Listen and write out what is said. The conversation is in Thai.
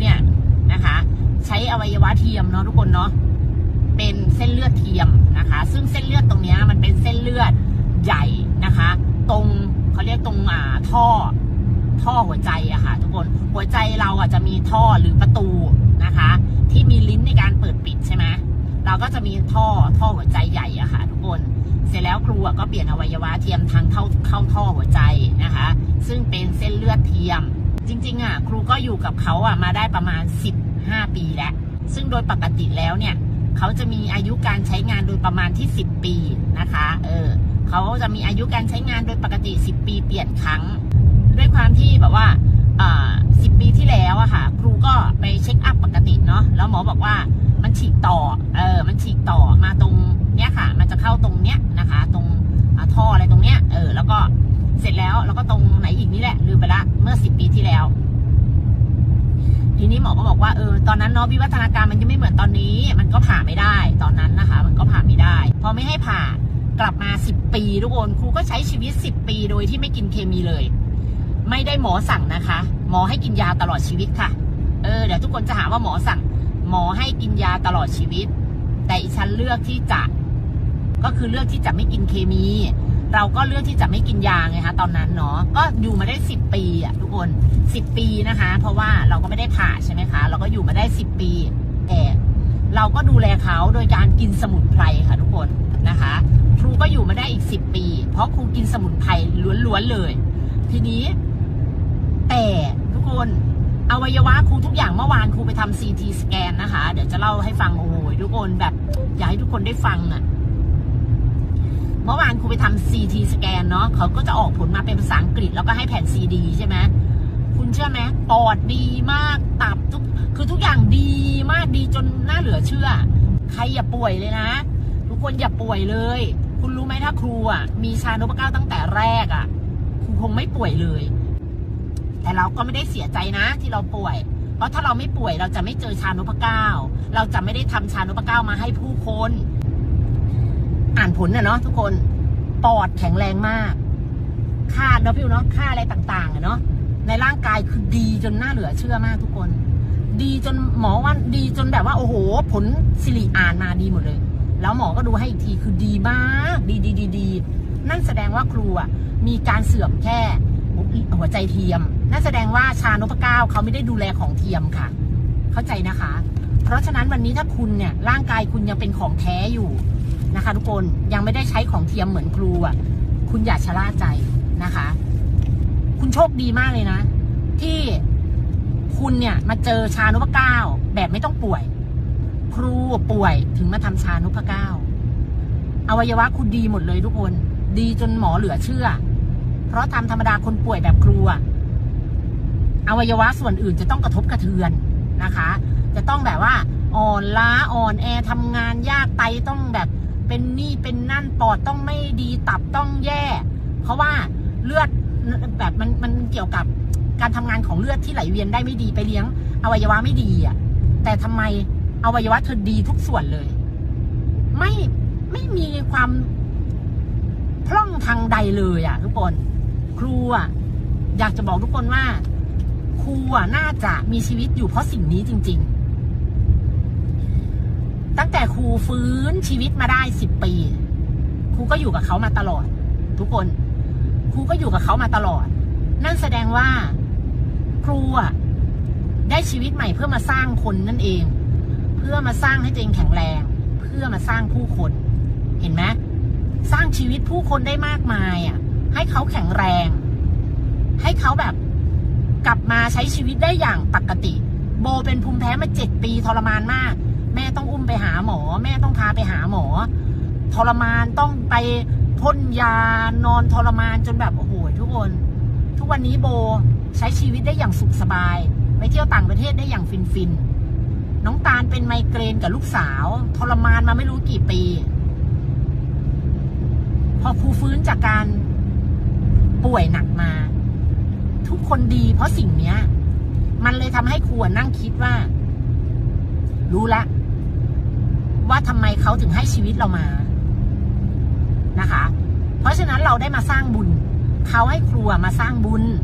เนี่ยนะคะ ใช้อวัยวะเทียมเนาะทุกคนเนาะเป็นเส้นเลือดเทียมนะคะ ซึ่งเส้นเลือดตรงนี้มันเป็นเส้นเลือดใหญ่นะคะ ตรงเขาเรียกตรงอ่าท่อท่อหัวใจอะค่ะ ทุกคนหัวใจเราอะจะมีท่อหรือประตูนะคะ ที่มีลิ้นในการเปิดปิดใช่ไหมเราก็จะมีท่อท่อหัวใจใหญ่อะค่ะ ทุกคน เสร็จแล้วครูก็เปลี่ยนอวัยวะเทียมทางเข้าเข้าท่อหัวใจนะคะ ซึ่งเป็นเส้นเลือดเทียม จริงๆอะครูก็อยู่กับเขาอะมาได้ประมาณ 15 ปีแล้ว ซึ่งโดยปกติแล้วเนี่ย เขาจะมีอายุการใช้งานโดยประมาณที่ 10 ปีนะคะ เออเขาจะมีอายุการใช้งานโดยปกติ 10 ปีเปลี่ยนครั้ง ด้วยความที่แบบว่าอ่าสิบปีที่แล้วอะค่ะ ครูก็ไปเช็คอัพปกติเนาะแล้วหมอบอกว่ามันฉีกต่อ นอีกนี่แหละลืมไปละ เมื่อสิบปีที่แล้ว ทีนี้หมอก็บอกว่าเออตอนนั้นเนาะวิวัฒนาการมันยังไม่เหมือนตอนนี้ มันก็ผ่าไม่ได้ตอนนั้นนะคะ มันก็ผ่าไม่ได้ พอไม่ให้ผ่ากลับมาสิบปีทุกคนครูก็ใช้ชีวิตสิบปีโดยที่ไม่กินเคมีเลย ไม่ได้หมอสั่งนะคะ หมอให้กินยาตลอดชีวิตค่ะ เออเดี๋ยวทุกคนจะหาว่าหมอสั่ง หมอให้กินยาตลอดชีวิต แต่อีฉันเลือกที่จะ ก็คือเลือกที่จะไม่กินเคมี เราก็เลือกที่จะไม่กินยาไงคะตอนนั้นเนาะก็อยู่มาได้สิบปีอะทุกคนสิบปีนะคะ เพราะว่าเราก็ไม่ได้ผ่าใช่ไหมคะ เราก็อยู่มาได้สิบปีแต่เราก็ดูแลเขาโดยการกินสมุนไพรค่ะทุกคนนะคะ ครูก็อยู่มาได้อีกสิบปี เพราะครูกินสมุนไพรล้วนๆเลย ทีนี้แต่ทุกคนอวัยวะครูทุกอย่างเมื่อวานครูไปทำซีทีสแกนนะคะ เดี๋ยวจะเล่าให้ฟังโอ้ยทุกคนแบบอยากให้ทุกคนได้ฟังอะ่ะ เมื่อวานครูไป ทำซีทีสแกนเนาะเขาก็จะออกผลมาเป็นภาษาอังกฤษ แล้วก็ให้แผ่นซีดีใช่ไหมคุณเชื่อไหมปอดดีมากตับทุกคือทุกอย่างดีมากดีจนน่าเหลือเชื่อ ใครอย่าป่วยเลยนะ ทุกคนอย่าป่วยเลย คุณรู้ไหมถ้าครูอะมีชาโนปเก้าตั้งแต่แรกอะครูคงไม่ป่วยเลย แต่เราก็ไม่ได้เสียใจนะที่เราป่วย เพราะถ้าเราไม่ป่วยเราจะไม่เจอชานุปเก้าเราจะไม่ได้ทำชานุปเก้ามาให้ผู้คน อ่านผลนะเนาะทุกคน ปอดแข็งแรงมากค่าเนาะพี่เนาะค่าอะไรต่างๆอะเนาะในร่างกายคือดีจนน่าเหลือเชื่อมากทุกคน ดีจนหมอว่าดีจนแบบว่า โอ้โห ผลสิริอ่านมาดีหมดเลย แล้วหมอก็ดูให้อีกทีคือดีมากดีดีดีดีนั่นแสดงว่าครูอะมีการเสื่อมแค่หัวใจเทียม นั่นแสดงว่าชานพเก้าเขาไม่ได้ดูแลของเทียมค่ะ เข้าใจนะคะ เพราะฉะนั้นวันนี้ถ้าคุณเนี่ยร่างกายคุณยังเป็นของแท้อยู่ นะคะ ทุกคนยังไม่ได้ใช้ของเทียมเหมือนครูอะ คุณอย่าชะล่าใจนะคะ คุณโชคดีมากเลยนะ ที่คุณเนี่ยมาเจอชานุปเก้าแบบไม่ต้องป่วย ครูป่วยถึงมาทำชานุปเก้าอวัยวะคุณดีหมดเลยทุกคน ดีจนหมอเหลือเชื่อ เพราะทำธรรมดาคนป่วยแบบครูอะอวัยวะส่วนอื่นจะต้องกระทบกระเทือนนะคะ จะต้องแบบว่าอ่อนล้าอ่อนแอทำงานยากไตต้องแบบ เป็นนี่เป็นนั่นปอดต้องไม่ดีตับต้องแย่ เพราะว่าเลือดแบบมันมันเกี่ยวกับการทำงานของเลือดที่ไหลเวียนได้ไม่ดีไปเลี้ยง อวัยวะไม่ดีอะ แต่ทำไมอวัยวะเธอดีทุกส่วนเลย ไม่ไม่มีความพร่องทางใดเลยอะ ทุกคน ครูอะอยากจะบอกทุกคนว่า ครูอะน่าจะมีชีวิตอยู่เพราะสิ่งนี้จริง ๆ ตั้งแต่ครูฟื้นชีวิตมาได้สิบปี ครูก็อยู่กับเขามาตลอด ทุกคน ครูก็อยู่กับเขามาตลอด นั่นแสดงว่า ครูอะได้ชีวิตใหม่เพื่อมาสร้างคนนั่นเอง เพื่อมาสร้างให้ตัวเองแข็งแรง เพื่อมาสร้างผู้คน เห็นไหมสร้างชีวิตผู้คนได้มากมายอะ ให้เขาแข็งแรง ให้เขาแบบกลับมาใช้ชีวิตได้อย่างปกติ โบเป็นภูมิแพ้มาเจ็ดปีทรมานมาก แม่ต้องอุ้มไปหาหมอ แม่ต้องพาไปหาหมอ ทรมานต้องไปพ่นยานอนทรมานจนแบบโอ้โหทุกคน ทุกวันนี้โบใช้ชีวิตได้อย่างสุขสบาย ไปเที่ยวต่างประเทศได้อย่างฟินฟินๆน้องตาลเป็นไมเกรนกับลูกสาวทรมานมาไม่รู้กี่ปี พอครูฟื้นจากการป่วยหนักมา ทุกคนดีเพราะสิ่งเนี้ย มันเลยทำให้ครูนั่งคิดว่า รู้ละ ว่าทำไมเขาถึงให้ชีวิตเรามานะคะ เพราะฉะนั้นเราได้มาสร้างบุญเขาให้ครูอะมาสร้างบุญ